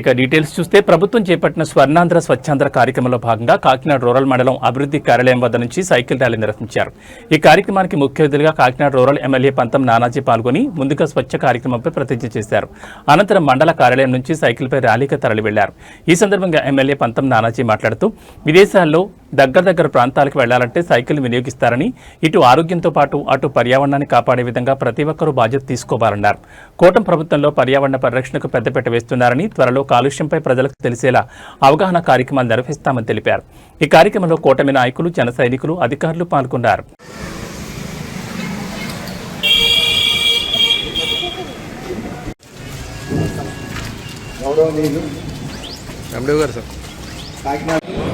ఇక డీటెయిల్స్ చూస్తే ప్రభుత్వం చేపట్టిన స్వర్ణాంధ్ర స్వచ్ఛాంధ్ర కార్యక్రమంలో భాగంగా కాకినాడ రూరల్ మండలం అభివృద్ధి కార్యాలయం వద్ద నుంచి సైకిల్ ర్యాలీ నిర్వహించారు. ఈ కార్యక్రమానికి ముఖ్య అతిథిగా కాకినాడ రూరల్ ఎమ్మెల్యే పంతం నానాజీ పాల్గొని ముందుగా స్వచ్ఛ కార్యక్రమంపై ప్రతిజ్ఞ చేశారు. అనంతరం మండల కార్యాలయం నుంచి సైకిల్పై ర్యాలీగా తరలి వెళ్ళారు ఈ సందర్భంగా ఎమ్మెల్యే పంతం నానాజీ మాట్లాడుతూ విదేశాల్లో దగ్గర దగ్గర ప్రాంతాలకు వెళ్ళాలంటే సైకిల్ వినియోగిస్తారని ఇటు ఆరోగ్యంతో పాటు అటు పర్యావరణాన్ని కాపాడే విధంగా ప్రతి ఒక్కరూ బాధ్యత తీసుకోవాలన్నారు. కూటం ప్రభుత్వంలో పర్యావరణ పరిరక్షణకు పెద్దపీట వేస్తున్నారని త్వరలో కాలుష్యంపై ప్రజలకు తెలిసేలా అవగాహన కార్యక్రమాలు నిర్వహిస్తామని తెలిపారు. ఈ కార్యక్రమంలో కూటమి నాయకులు జన సైనికులు అధికారులు పాల్గొన్నారు. గౌరవనీయులు ఎండిఓ గారు సార్. కాకినాడ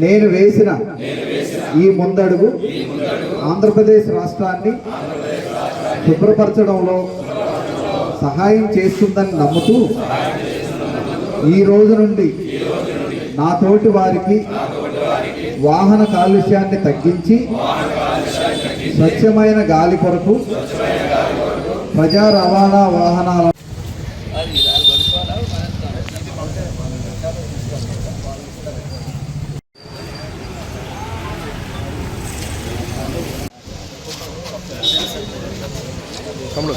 నేను వేసిన ఈ ముందడుగు ఆంధ్రప్రదేశ్ రాష్ట్రాన్ని శుభ్రపరచడంలో సహాయం చేస్తుందని నమ్ముతూ ఈ రోజు నుండి నా తోటి వారికి వాహన కాలుష్యాన్ని తగ్గించి స్వచ్ఛమైన గాలి కొరకు ప్రజా రవాణా వాహనాల తమ్ముడు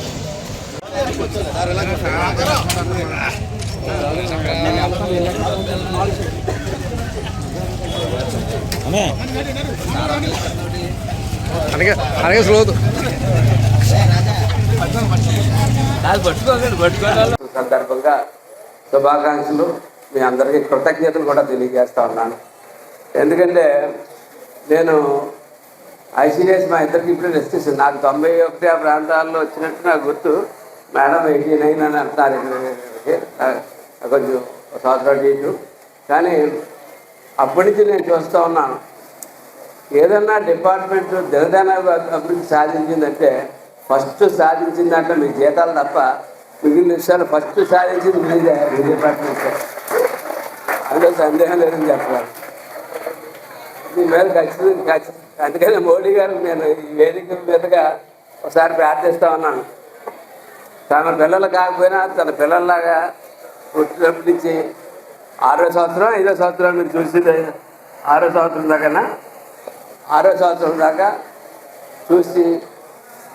అనగా అనగా స్లో సందర్భంగా శుభాకాంక్షలు. మీ అందరికీ కృతజ్ఞతలు కూడా తెలియజేస్తా ఉన్నాను. ఎందుకంటే నేను ఐసీడీఎస్ మా ఇద్దరికి ఇప్పుడు రెస్ట్ ఇస్తుంది నాకు తొంభై ఒకటి ఆ ప్రాంతాల్లో వచ్చినట్టు నాకు గుర్తు. మేడం ఎయిటీ నైన్ అని అంటున్నారు కొంచెం సంవత్సరాలు చేయొచ్చు కానీ అప్పటి నుంచి నేను చూస్తూ ఉన్నాను. ఏదన్నా డిపార్ట్మెంట్ దినదన అభివృద్ధి సాధించిందంటే ఫస్ట్ సాధించిన దాంట్లో మీ జీతాలు తప్ప మిగిలిన విషయాలు ఫస్ట్ సాధించింది మీదే మీ డిపార్ట్మెంట్. అందులో సందేహం లేదని చెప్పాలి మీ మీద ఖచ్చితంగా ఖచ్చితంగా అందుకని మోడీ గారు నేను ఈ వేదిక మీదుగా ఒకసారి ప్రార్థిస్తా ఉన్నాను. తన పిల్లలు కాకపోయినా తన పిల్లల్లాగా పుట్టినప్పటి నుంచి ఆరో సంవత్సరం ఐదో సంవత్సరం మీరు చూసింది ఆరో సంవత్సరం దాకా ఆరో సంవత్సరం దాకా చూసి